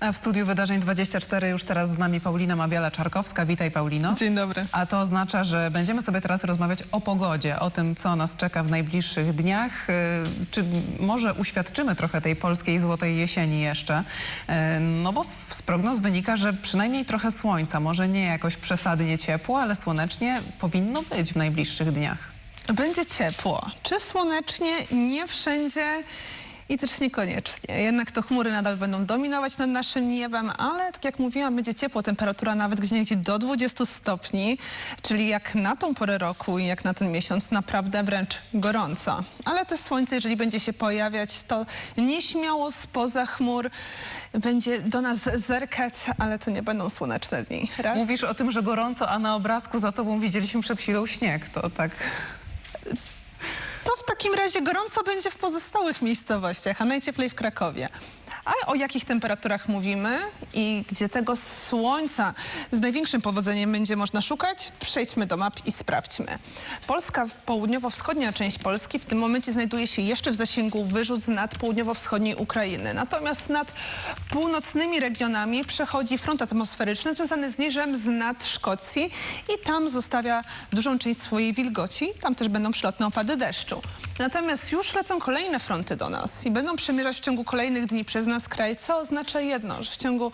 A w studiu Wydarzeń 24 już teraz z nami Paulina Mabiala-Czarkowska. Witaj Paulino. Dzień dobry. A to oznacza, że będziemy sobie teraz rozmawiać o pogodzie, o tym, co nas czeka w najbliższych dniach. Y, Czy może uświadczymy trochę tej polskiej złotej jesieni jeszcze? Y, No bo z prognoz wynika, że przynajmniej trochę słońca, może nie jakoś przesadnie ciepło, ale słonecznie powinno być w najbliższych dniach. Będzie ciepło. Czy słonecznie? Nie wszędzie. I też niekoniecznie. Jednak to chmury nadal będą dominować nad naszym niebem, ale tak jak mówiłam, będzie ciepło. Temperatura nawet gdzie niegdzie do 20 stopni, czyli jak na tą porę roku i jak na ten miesiąc, naprawdę wręcz gorąco. Ale to słońce, jeżeli będzie się pojawiać, to nieśmiało spoza chmur będzie do nas zerkać, ale to nie będą słoneczne dni. Raz. Mówisz o tym, że gorąco, a na obrazku za tobą widzieliśmy przed chwilą śnieg. To tak... Takim razie gorąco będzie w pozostałych miejscowościach, a najcieplej w Krakowie. A o jakich temperaturach mówimy i gdzie tego słońca z największym powodzeniem będzie można szukać? Przejdźmy do map i sprawdźmy. Polska, południowo-wschodnia część Polski w tym momencie znajduje się jeszcze w zasięgu wyrzut nad południowo-wschodniej Ukrainy. Natomiast nad północnymi regionami przechodzi front atmosferyczny związany z niżem z nad Szkocji i tam zostawia dużą część swojej wilgoci. Tam też będą przelotne opady deszczu. Natomiast już lecą kolejne fronty do nas i będą przemierzać w ciągu kolejnych dni przez nas kraj, co oznacza jedno, że w ciągu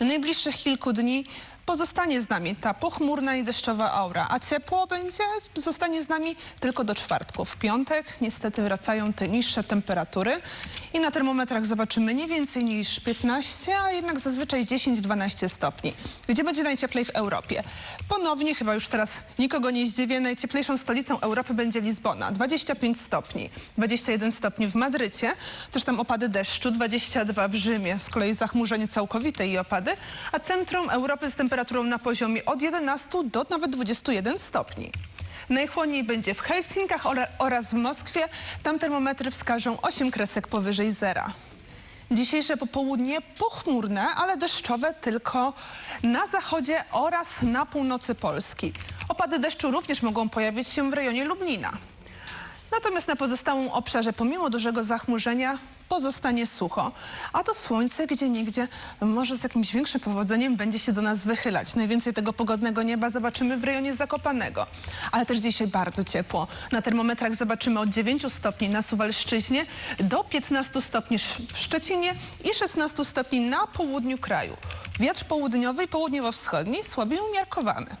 najbliższych kilku dni pozostanie z nami ta pochmurna i deszczowa aura, a ciepło będzie, zostanie z nami tylko do czwartku. W piątek niestety wracają te niższe temperatury i na termometrach zobaczymy nie więcej niż 15, a jednak zazwyczaj 10-12 stopni. Gdzie będzie najcieplej w Europie? Ponownie, chyba już teraz nikogo nie zdziwię, najcieplejszą stolicą Europy będzie Lizbona, 25 stopni, 21 stopni w Madrycie, też tam opady deszczu, 22 w Rzymie, z kolei zachmurzenie całkowite i opady, a centrum Europy z temperaturą na poziomie od 11 do nawet 21 stopni. Najchłodniej będzie w Helsinkach ora- oraz w Moskwie. Tam termometry wskażą 8 kresek powyżej zera. Dzisiejsze popołudnie pochmurne, ale deszczowe tylko na zachodzie oraz na północy Polski. Opady deszczu również mogą pojawić się w rejonie Lublina. Natomiast na pozostałym obszarze, pomimo dużego zachmurzenia, pozostanie sucho. A to słońce gdzie niegdzie może z jakimś większym powodzeniem będzie się do nas wychylać. Najwięcej tego pogodnego nieba zobaczymy w rejonie Zakopanego. Ale też dzisiaj bardzo ciepło. Na termometrach zobaczymy od 9 stopni na Suwalszczyźnie do 15 stopni w Szczecinie i 16 stopni na południu kraju. Wiatr południowy i południowo-wschodni słabiej umiarkowany.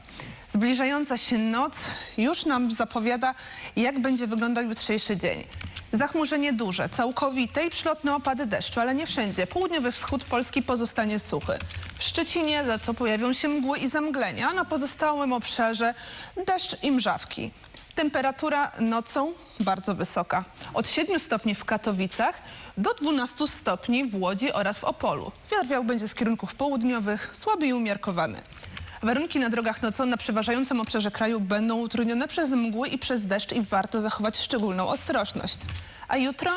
Zbliżająca się noc już nam zapowiada, jak będzie wyglądał jutrzejszy dzień. Zachmurzenie duże, całkowite i przylotne opady deszczu, ale nie wszędzie. Południowy wschód Polski pozostanie suchy. W Szczecinie za to pojawią się mgły i zamglenia, a na pozostałym obszarze deszcz i mrzawki. Temperatura nocą bardzo wysoka. Od 7 stopni w Katowicach do 12 stopni w Łodzi oraz w Opolu. Wiatr wiał będzie z kierunków południowych, słaby i umiarkowany. Warunki na drogach nocą na przeważającym obszarze kraju będą utrudnione przez mgły i przez deszcz i warto zachować szczególną ostrożność. A jutro?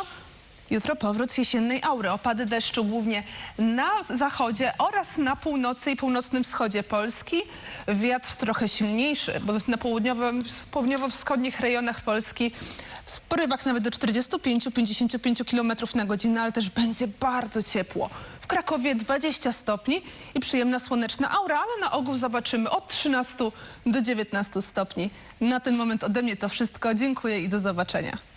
Jutro powrót jesiennej aury. Opady deszczu głównie na zachodzie oraz na północy i północnym wschodzie Polski. Wiatr trochę silniejszy, bo na południowym, południowo-wschodnich rejonach Polski w porywach nawet do 45-55 km na godzinę, ale też będzie bardzo ciepło. W Krakowie 20 stopni i przyjemna słoneczna aura, ale na ogół zobaczymy od 13 do 19 stopni. Na ten moment ode mnie to wszystko. Dziękuję i do zobaczenia.